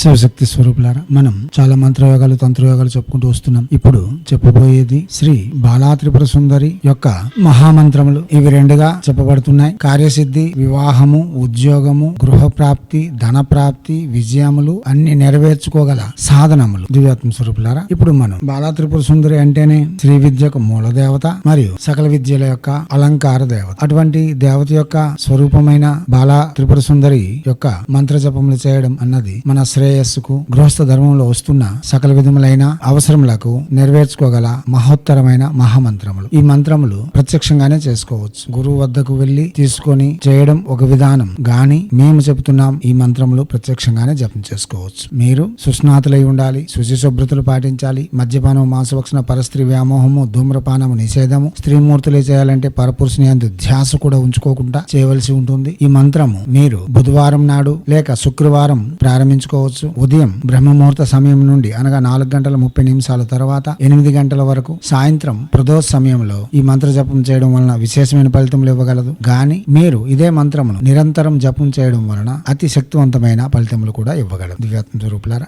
శివశక్తి స్వరూపులారా మనం చాలా మంత్రయోగాలు తంత్రయోగాలు చెప్పుకుంటూ వస్తున్నాం. ఇప్పుడు చెప్పబోయేది శ్రీ బాలా త్రిపుర సుందరి యొక్క మహామంత్రములు. ఇవి రెండుగా చెప్పబడుతున్నాయి. కార్యసిద్ధి వివాహము ఉద్యోగము గృహ ప్రాప్తి ధన ప్రాప్తి విజయములు అన్ని నెరవేర్చుకోగల సాధనములు. దివ్యాత్మ స్వరూపులారా ఇప్పుడు మనం బాలా త్రిపుర సుందరి అంటేనే శ్రీ విద్యకు మూల దేవత మరియు సకల విద్యల యొక్క అలంకార దేవత. అటువంటి దేవత యొక్క స్వరూపమైన బాలా త్రిపుర సుందరి యొక్క మంత్ర జపములు చేయడం అన్నది మన శ్రేయస్సుకు గృహస్థ ధర్మంలో వస్తున్న సకల విధములైన అవసరములకు నెరవేర్చుకోగల మహోత్తరమైన మహామంత్రములు. ఈ మంత్రములు ప్రత్యక్షంగానే చేసుకోవచ్చు. గురువు వద్దకు వెళ్ళి తీసుకొని చేయడం ఒక విధానం. గాని మేము చెబుతున్నాం ఈ మంత్రములు ప్రత్యక్షంగానే జపం చేసుకోవచ్చు. మీరు సుస్నాతులై ఉండాలి శుచి శుభ్రతలు పాటించాలి మద్యపానం మాంసభక్షణ పరస్త్రీ వ్యామోహము ధూమ్రపానము నిషేధము స్త్రీమూర్తులే చేయాలంటే పరపురుషుని అందు ధ్యాస కూడా ఉంచుకోకుండా చేయవలసి ఉంటుంది. ఈ మంత్రము మీరు బుధవారం నాడు లేక శుక్రవారం ప్రారంభించుకోవచ్చు. ఉదయం బ్రహ్మముహూర్త సమయం నుండి అనగా నాలుగు గంటల ముప్పై నిమిషాల తర్వాత ఎనిమిది గంటల వరకు సాయంత్రం ప్రదోష సమయంలో ఈ మంత్ర జపం చేయడం వలన విశేషమైన ఫలితములు ఇవ్వగలదు. గాని మీరు ఇదే మంత్రమును నిరంతరం జపం చేయడం వలన అతి శక్తివంతమైన ఫలితములు కూడా ఇవ్వగలదు దివ్యాత్మ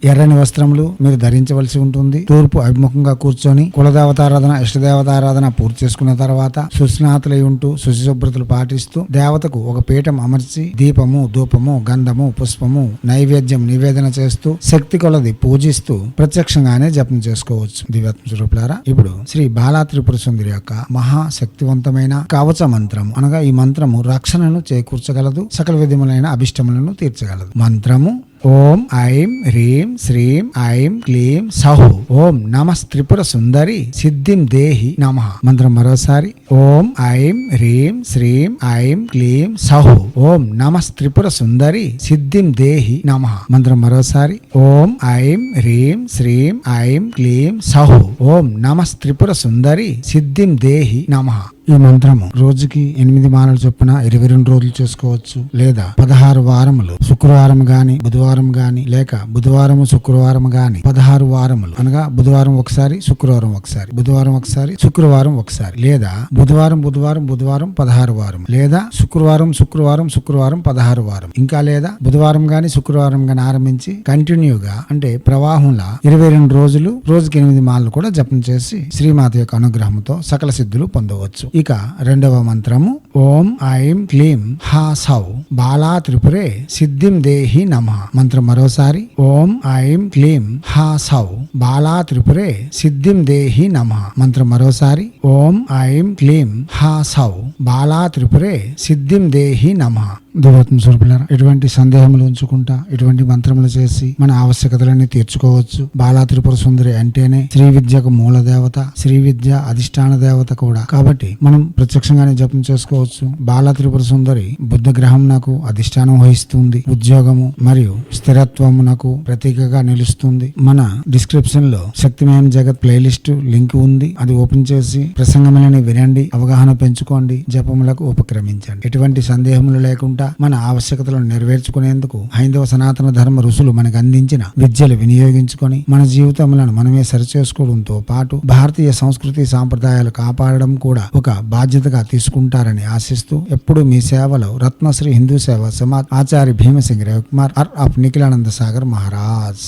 ఎర్రని వస్త్రములు మీరు ధరించవలసి ఉంటుంది. తూర్పు అభిముఖంగా కూర్చొని కులదేవతారాధన ఇష్టదేవతారాధన పూర్తి చేసుకున్న తర్వాత సుస్నాతులై ఉంటూ శుచిశుభ్రతలు పాటిస్తూ దేవతకు ఒక పీఠం అమర్చి దీపము ధూపము గంధము పుష్పము నైవేద్యం నివేదన చేస్తూ శక్తి కొలది పూజిస్తూ ప్రత్యక్షంగానే జపం చేసుకోవచ్చు. దివ్యాత్మ స్వరూపులారా ఇప్పుడు శ్రీ బాలా త్రిపుర సుందరి యొక్క మహా శక్తివంతమైన కవచ మంత్రము అనగా ఈ మంత్రము రక్షణను చేకూర్చగలదు సకల విధములైన అభిష్టములను తీర్చగలదు. మంత్రము ఓం ఐం హ్రీం శ్రీం ఐం క్లీం సహు. ఓం నమ త్రిపుర సుందరి సిద్ధిం దేహి నమ. మంత్రం మరోసారి. ఓం ఐం హ్రీం శ్రీం ఐం క్లీం సహు. ఓం నమ త్రిపుర సుందరి సిద్ధిం దేహి నమ. మంత్రం మరోసారి. ఓం ఐం హ్రీం శ్రీం ఐం క్లీం సహు. ఓం నమ త్రిపుర సుందరి సిద్ధిం దేహి నమ. ఈ మంత్రము రోజుకి ఎనిమిది మాలలు చొప్పున ఇరవై రెండు రోజులు చేసుకోవచ్చు లేదా పదహారు వారములు. శుక్రవారం గాని బుధవారం గాని లేక బుధవారం శుక్రవారం గాని పదహారు వారములు. అనగా బుధవారం ఒకసారి శుక్రవారం ఒకసారి బుధవారం ఒకసారి శుక్రవారం ఒకసారి లేదా బుధవారం బుధవారం బుధవారం పదహారు వారం లేదా శుక్రవారం శుక్రవారం శుక్రవారం పదహారు వారం ఇంకా లేదా బుధవారం గాని శుక్రవారం గాని ఆరంభించి కంటిన్యూగా అంటే ప్రవాహంలా ఇరవై రెండు రోజులు రోజుకి ఎనిమిది మాలలు కూడా జపం చేసి శ్రీమాత యొక్క అనుగ్రహంతో సకల సిద్ధులు పొందవచ్చు. ఇక రెండవ మంత్రము. ఓం ఐం క్లీం హా సౌ బాలా త్రిపురే సిద్ధిం దేహి నమ. మంత్రం మరోసారి. ఓం ఐం క్లీం హా సౌ బాలా త్రిపురే సిద్ధిం దేహి నమ. మంత్రం మరోసారి. ఓం ఐం క్లీం హా సౌ బాలా త్రిపురే సిద్ధిం దేహి నమ. దేవత్మ స్వరూపులారా ఎటువంటి సందేహములు ఉంచుకుంటా ఎటువంటి మంత్రములు చేసి మన ఆవశ్యకతలన్నీ తీర్చుకోవచ్చు. బాలా త్రిపుర సుందరి అంటేనే శ్రీ విద్యకు మూల దేవత శ్రీ విద్య అధిష్టాన దేవత కూడా. కాబట్టి మనం ప్రత్యక్షంగానే జపం చేసుకోవచ్చు. బాలా త్రిపుర సుందరి బుద్ధ గ్రహం నాకు అధిష్టానం వహిస్తుంది. ఉద్యోగము మరియు స్థిరత్వము నాకు ప్రతీకగా నిలుస్తుంది. మన డిస్క్రిప్షన్లో శక్తిమయం జగత్ ప్లేలిస్ట్ లింక్ ఉంది. అది ఓపెన్ చేసి ప్రసంగములని వినండి అవగాహన పెంచుకోండి జపములకు ఉపక్రమించండి. ఎటువంటి సందేహములు లేకుండా మన ఆవశ్యకతలను నెరవేర్చుకునేందుకు హైందవ సనాతన ధర్మ ఋషులు మనకు అందించిన విద్యలు వినియోగించుకొని మన జీవితములను మనమే సరిచేసుకోవడంతో పాటు భారతీయ సంస్కృతి సాంప్రదాయాలు కాపాడడం కూడా ఒక బాధ్యతగా తీసుకుంటారని ఆశిస్తూ ఎప్పుడు మీ సేవలో రత్నశ్రీ హిందూ సేవ సమాజ్ ఆచార్య భీమసింగ్ రవికుమార్ ఆర్ ఆఫ్ నిఖిలానంద సాగర్ మహారాజ్.